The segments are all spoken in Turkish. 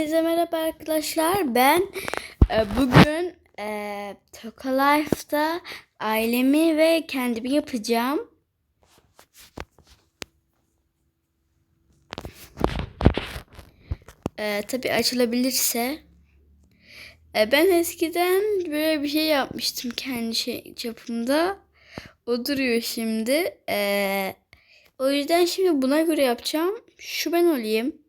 Herkese merhaba arkadaşlar. Ben e, bugün e, Toka Life'da ailemi ve kendimi yapacağım. E, tabii açılabilirse. E, ben eskiden böyle bir şey yapmıştım kendi şey, çapımda. O duruyor şimdi. E, o yüzden şimdi buna göre yapacağım. Şu ben olayım.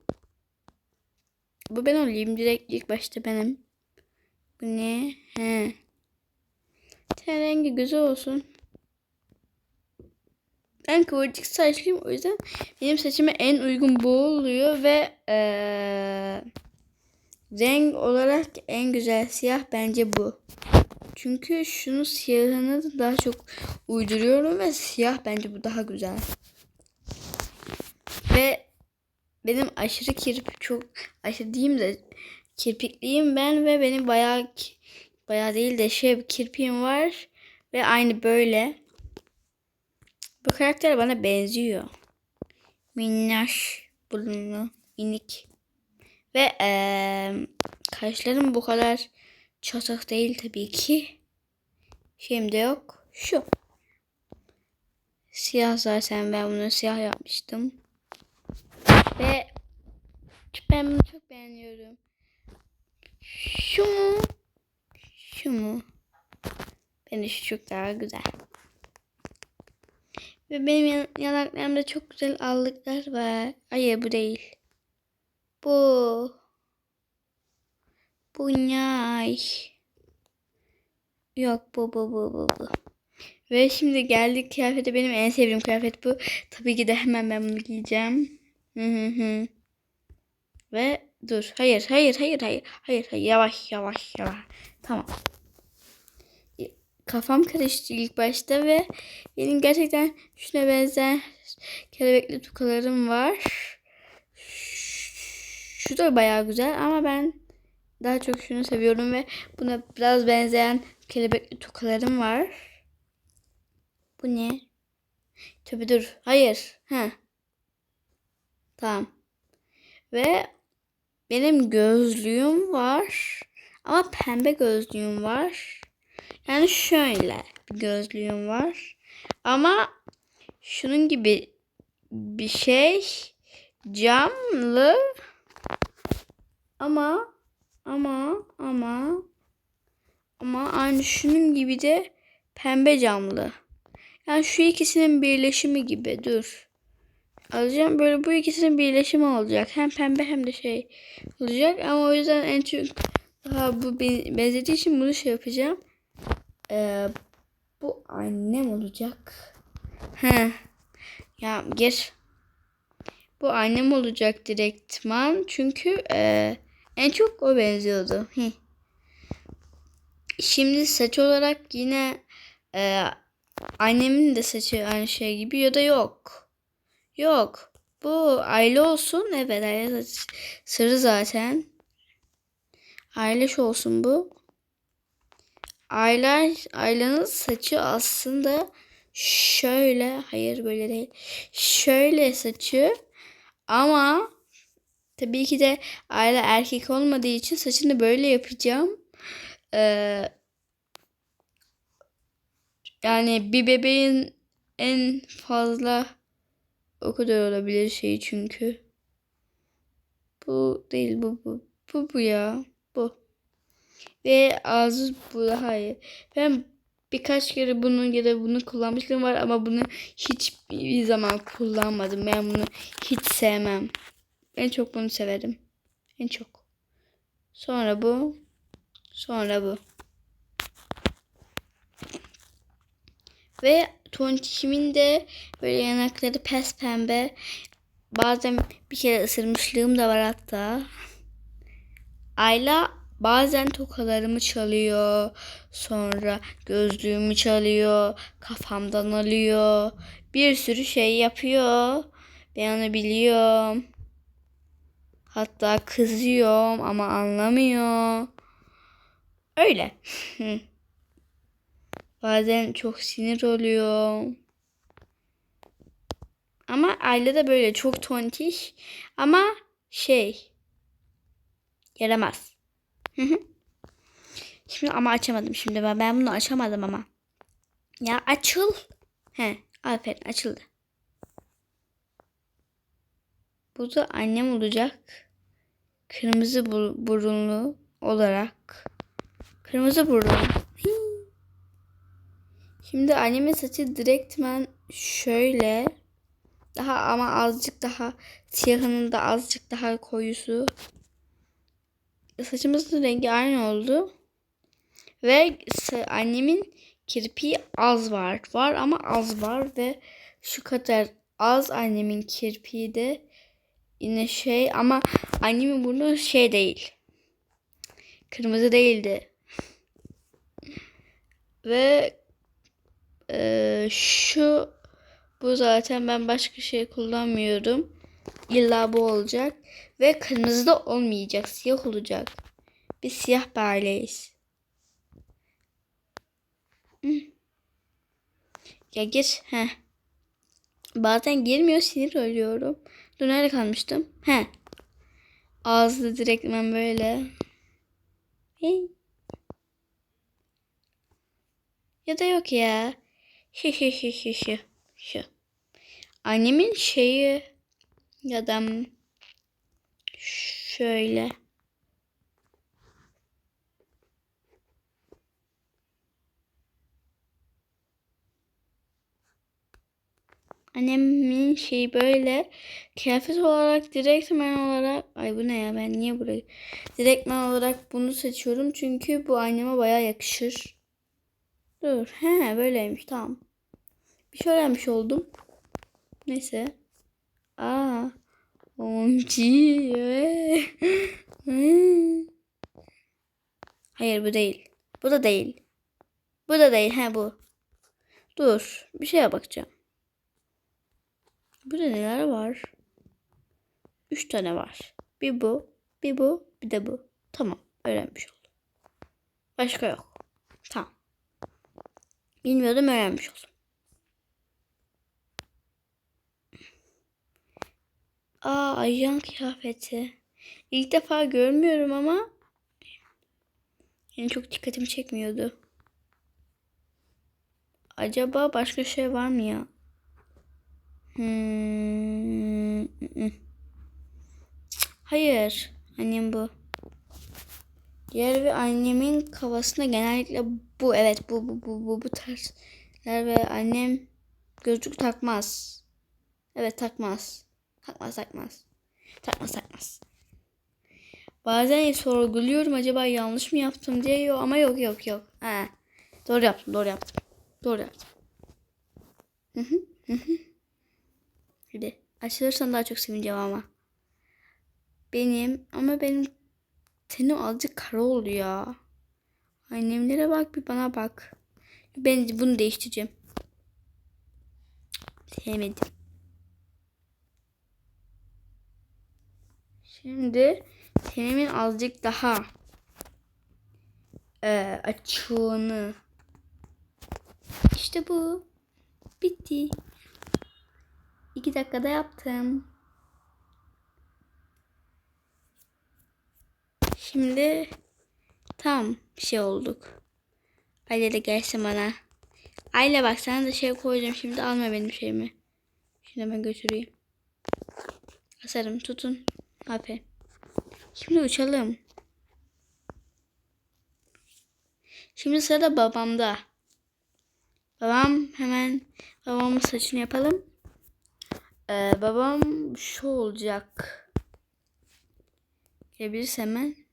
Bu ben olayım. Direkt ilk başta benim. Bu ne? He. Ten rengi güzel olsun. Ben kıvırcık saçlıyım. O yüzden benim saçıma en uygun bu oluyor. Ve ee, renk olarak en güzel siyah bence bu. Çünkü şunun siyahını da daha çok uyduruyorum ve siyah bence bu daha güzel. Ve benim aşırı kirpik çok aşırı diyeyim de kirpikliyim ben ve benim bayağı bayağı değil de şey kirpiğim var ve aynı böyle. Bu karakter bana benziyor. Minnaş burunlu, minik. Ve ee, kaşlarım bu kadar çatak değil tabii ki. Şimdi yok. Şu. Siyah zaten ben bunu siyah yapmıştım. Ve ben bunu çok beğeniyorum. Şu mu? Şu mu? Bence şu çok daha güzel. Ve benim yan yanaklarımda çok güzel allıklar var. Hayır bu değil. Bu. Bu ne? Yok bu bu bu bu bu. Ve şimdi geldik kıyafete. Benim en sevdiğim kıyafet bu. Tabii ki de hemen ben bunu giyeceğim. Hı hı. Ve dur. Hayır, hayır, hayır, hayır. Hayır, hayır. Yavaş, yavaş, yavaş. Tamam. Kafam karıştı ilk başta ve benim gerçekten şuna benzer kelebekli tukalarım var. Şu da bayağı güzel ama ben daha çok şunu seviyorum ve buna biraz benzeyen kelebekli tukalarım var. Bu ne? Tabii dur. Hayır. Ha. Tamam. Ve benim gözlüğüm var. Ama pembe gözlüğüm var. Yani şöyle bir gözlüğüm var. Ama şunun gibi bir şey camlı ama ama ama ama aynı şunun gibi de pembe camlı. Yani şu ikisinin birleşimi gibi. Dur. Alacağım böyle bu ikisinin birleşimi olacak. Hem pembe hem de şey olacak. Ama o yüzden en çok daha bu benzediği için bunu şey yapacağım. Ee, bu annem olacak. He. Ya gir. Bu annem olacak direktman. Çünkü e, en çok o benziyordu. Heh. Şimdi saç olarak yine e, annemin de saçı aynı şey gibi ya da yok. Yok. Bu aile olsun. Evet aile sarı zaten. Aile olsun bu. Aylar, Ayla'nın saçı aslında şöyle, hayır böyle değil. Şöyle saçı ama tabii ki de Ayla erkek olmadığı için saçını böyle yapacağım. Ee, yani bir bebeğin en fazla o kadar olabilir şey çünkü. Bu değil bu bu. Bu bu ya. Bu. Ve ağzı bu daha iyi. Ben birkaç kere bunu ya da bunu kullanmışlığım var ama bunu hiçbir zaman kullanmadım. Ben bunu hiç sevmem. En çok bunu severim. En çok. Sonra bu. Sonra bu. Ve tontişimin de böyle yanakları pes pembe. Bazen bir kere ısırmışlığım da var hatta. Ayla bazen tokalarımı çalıyor. Sonra gözlüğümü çalıyor. Kafamdan alıyor. Bir sürü şey yapıyor. Ben onu biliyorum. Hatta kızıyorum ama anlamıyor. Öyle. Bazen çok sinir oluyor. Ama Ayla da böyle çok tontiş ama şey Yaramaz. Şimdi ama açamadım şimdi ben. Ben bunu açamadım ama. Ya açıl. He, aferin açıldı. Bu da annem olacak. Kırmızı bur- burunlu olarak. Kırmızı burun. Şimdi annemin saçı direktmen şöyle. Daha ama azıcık daha siyahının da azıcık daha koyusu. Saçımızın rengi aynı oldu. Ve annemin kirpiği az var. Var ama az var ve şu kadar az annemin kirpiği de yine şey ama annemin burnu şey değil. Kırmızı değildi. Ve e, şu bu zaten ben başka şey kullanmıyorum. İlla bu olacak. Ve kırmızı da olmayacak. Siyah olacak. Biz siyah bir aileyiz. Ya gir. He. Bazen girmiyor sinir oluyorum. Dur nerede kalmıştım? He. Ağzı direkt ben böyle. Hey. Ya da yok ya. Şu. Annemin şeyi ya da şöyle. Annemin şeyi böyle kıyafet olarak direktmen olarak ay bu ne ya ben niye burayı direktmen olarak bunu seçiyorum çünkü bu anneme baya yakışır. Dur he böyleymiş tamam. Bir şey öğrenmiş oldum. Neyse. Aa. Omci. Hayır bu değil. Bu da değil. Bu da değil. He bu. Dur. Bir şeye bakacağım. Burada neler var? Üç tane var. Bir bu. Bir bu. Bir de bu. Tamam. Öğrenmiş oldum. Başka yok. Tamam. Bilmiyordum öğrenmiş oldum. Aa ajan kıyafeti. İlk defa görmüyorum ama yani çok dikkatimi çekmiyordu. Acaba başka şey var mı ya? Hmm. ı-ı. Hayır. Annem bu. Diğer ve annemin kafasında genellikle bu. Evet bu bu bu bu, bu tarzlar ve annem gözlük takmaz. Evet takmaz. Takmaz takmaz. Takmaz takmaz. Bazen sorguluyorum acaba yanlış mı yaptım diye yok ama yok yok yok. He. Doğru yaptım doğru yaptım. Doğru yaptım. Hı hı hı hı. Hadi açılırsan daha çok sevineceğim ama. Benim ama benim tenim azıcık kara oldu ya. Annemlere bak bir bana bak. Ben bunu değiştireceğim. Sevmedim. Şimdi tenimin azıcık daha e, açığını işte bu. Bitti. İki dakikada yaptım. Şimdi tam şey olduk. Aile de gelsin bana. Aile bak sana da şey koyacağım şimdi alma benim şeyimi. Şimdi ben götüreyim. Asarım tutun. Aferin. Şimdi uçalım. Şimdi sırada babamda. Babam hemen babamın saçını yapalım. Ee, babam şu olacak. Gelebilirse hemen.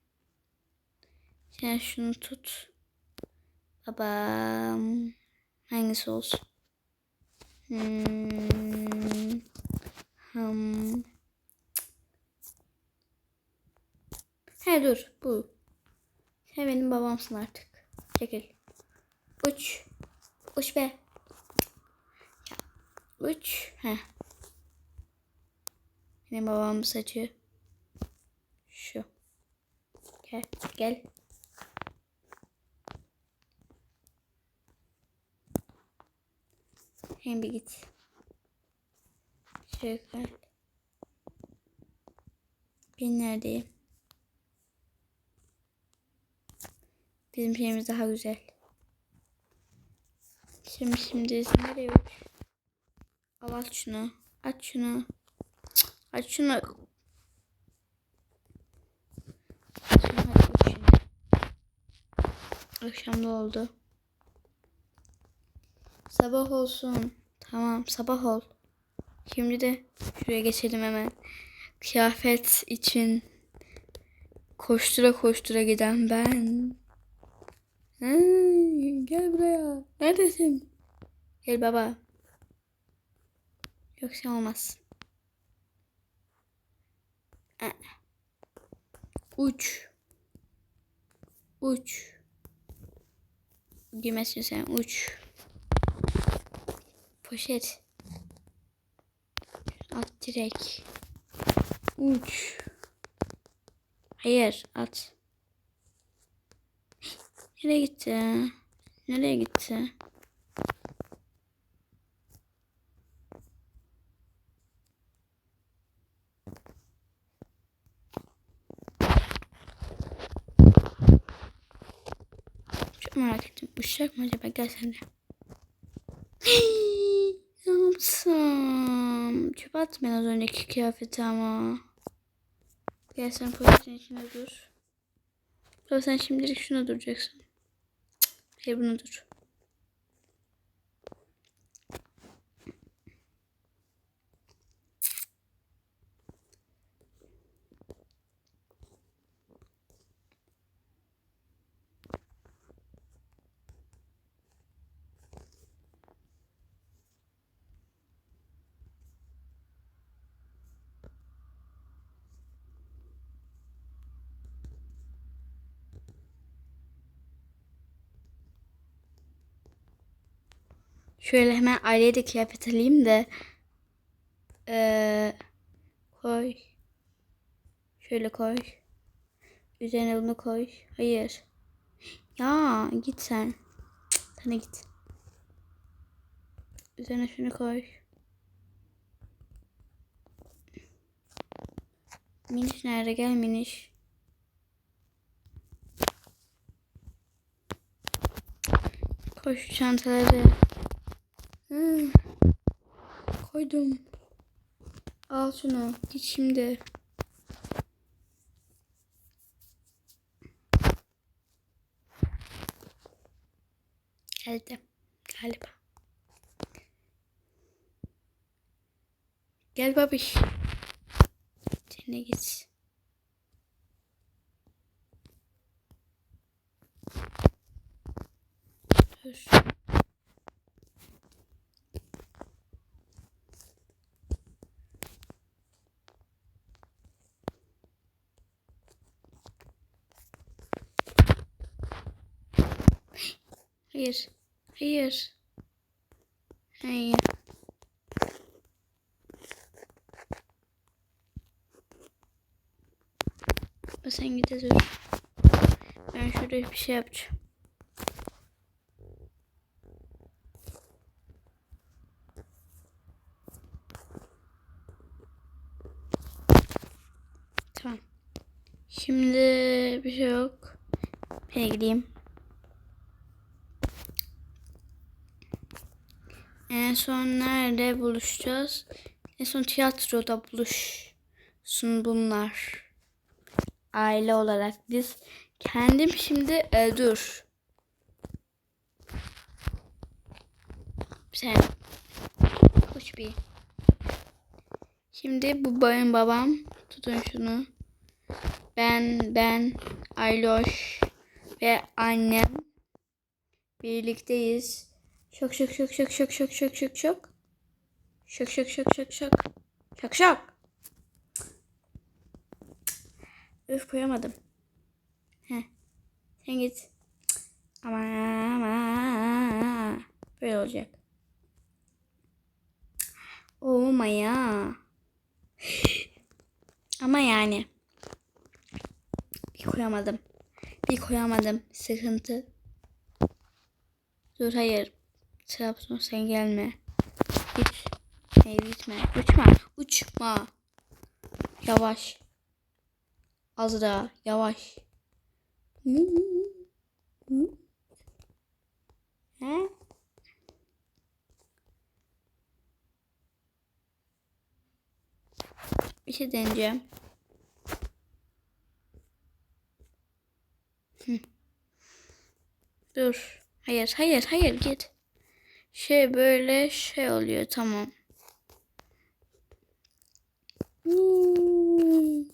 Sen şunu tut. Babam hangisi olsun? Hmm. He dur bu. Sen benim babamsın artık. Çekil. Uç. Uç be. Uç. He. Benim babamın saçı. Şu. Gel. Gel. Bir git. Şöyle gel. Ben neredeyim? Bizim şeyimiz daha güzel. Şimdi şimdi nereye uç? Al aç şunu. Aç şunu. Aç şunu. Aç şunu uç şimdi. Akşam da oldu. Sabah olsun. Tamam sabah ol. Şimdi de şuraya geçelim hemen. Kıyafet için koştura koştura giden ben. Hey, gel buraya. Neredesin? Gel baba. Yoksa olmaz. Uç. Uç. Girmezsin sen uç. Poşet. At direkt. Uç. Hayır at. Nereye gitti? Nereye gitti? Çok merak ettim. Uçacak mı acaba? Gel sen de. Çöpe attım ben az önceki kıyafeti ama. Gel sen polisin içine dur. Sonra sen şimdilik şuna duracaksın. Hayır buna dur. Şöyle hemen aileye de kıyafet alayım da. Ee, koy. Şöyle koy. Üzerine bunu koy. Hayır. Ya git sen. Cık, de git. Üzerine şunu koy. Miniş nerede? Gel Miniş. Koy şu çantaları. Koydum. Al şunu. Git şimdi. Geldi. Galiba. Gel babiş. Sen git. Dur. Hayır. Hayır. Hayır. Sen gide dur. Ben şurada bir şey yapacağım. Tamam. Şimdi bir şey yok. Ben gideyim. En son nerede buluşacağız? En son tiyatroda buluşsun bunlar. Aile olarak biz. Kendim şimdi e, dur. Sen koş bir. Şimdi bu benim babam. Tutun şunu. Ben, ben, Ayloş ve annem birlikteyiz. Şok şok şok şok şok şok şok şok şok. Şok şok şok şok şok. Şok şok. Üf koyamadım. Heh. Sen git. Ama ama. Böyle olacak. Oh ya. Ama yani. Bir koyamadım. Bir koyamadım. Sıkıntı. Dur hayır. Trabzon sen gelme. Git. Hayır gitme. Uçma. Uçma. Yavaş. Az daha. Yavaş. He? Bir şey deneyeceğim. Dur. Hayır, hayır, hayır git. Şey böyle şey oluyor tamam. Hmm.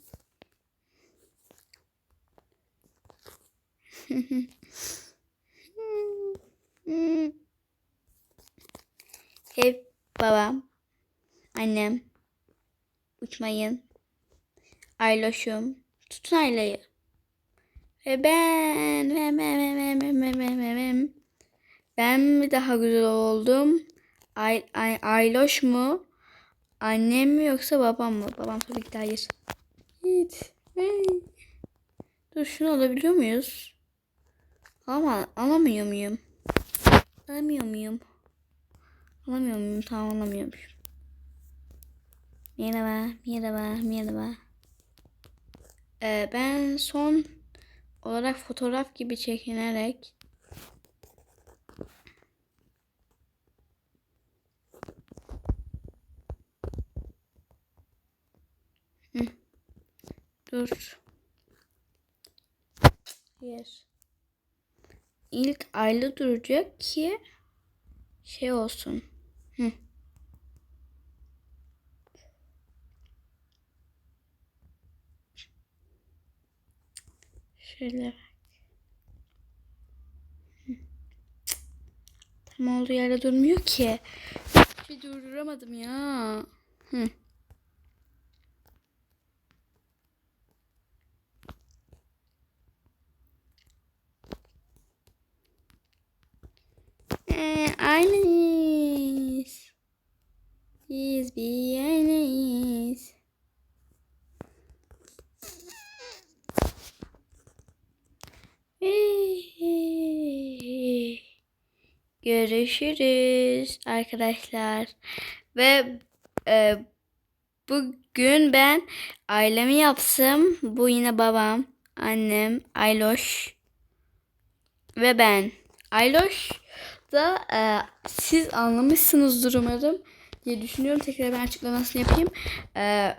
Hep babam, annem, uçmayın, Ayloşum, tutun Ayla'yı. Ve ben, ben, ben, ben, ben, ben, ben, ben, ben, ben. Mi daha güzel oldum? Ay, ay, Ayloş mu? Annem mi yoksa babam mı? Babam tabii ki hayır. Git. Hey. Dur şunu alabiliyor muyuz? Ama alamıyor muyum? Alamıyor muyum? Alamıyor muyum? Tamam alamıyormuşum. Merhaba, merhaba, merhaba. Ee, ben son olarak fotoğraf gibi çekinerek Dur. Hayır. İlk aylı duracak ki şey olsun. Hı. Şöyle. Tam olduğu yerde durmuyor ki. Bir durduramadım ya. Hı. Ee, aynıyız. Biz bir aynıyız. Hey. Görüşürüz arkadaşlar. Ve e, bugün ben ailemi yapsam. Bu yine babam, annem, Ayloş ve ben. Ayloş da e, siz anlamışsınızdır umarım diye düşünüyorum. Tekrar ben açıklamasını yapayım. E,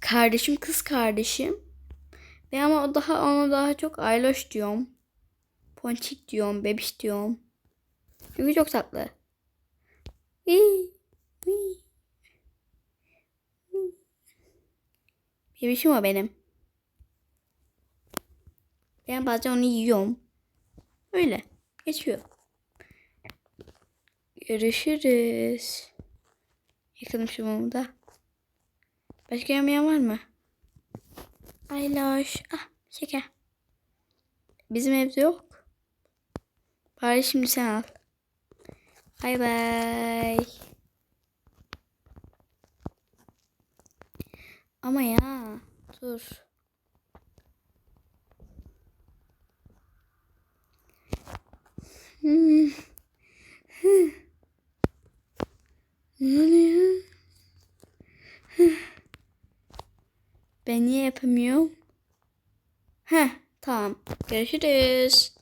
kardeşim kız kardeşim. Ben ama o daha ona daha çok Ayloş diyorum. Ponçik diyorum, bebiş diyorum. Çünkü çok tatlı. Bebişim o benim. Ben bazen onu yiyorum. Öyle. Geçiyor. Görüşürüz. Mumu da. Başka yemeyen var mı? Ayloş. Ah şeker. Bizim evde yok. Bari şimdi sen al. Bay bay. Ama ya dur. Hmm. Ne oluyor? Ben niye yapamıyorum? Heh, tamam. Görüşürüz.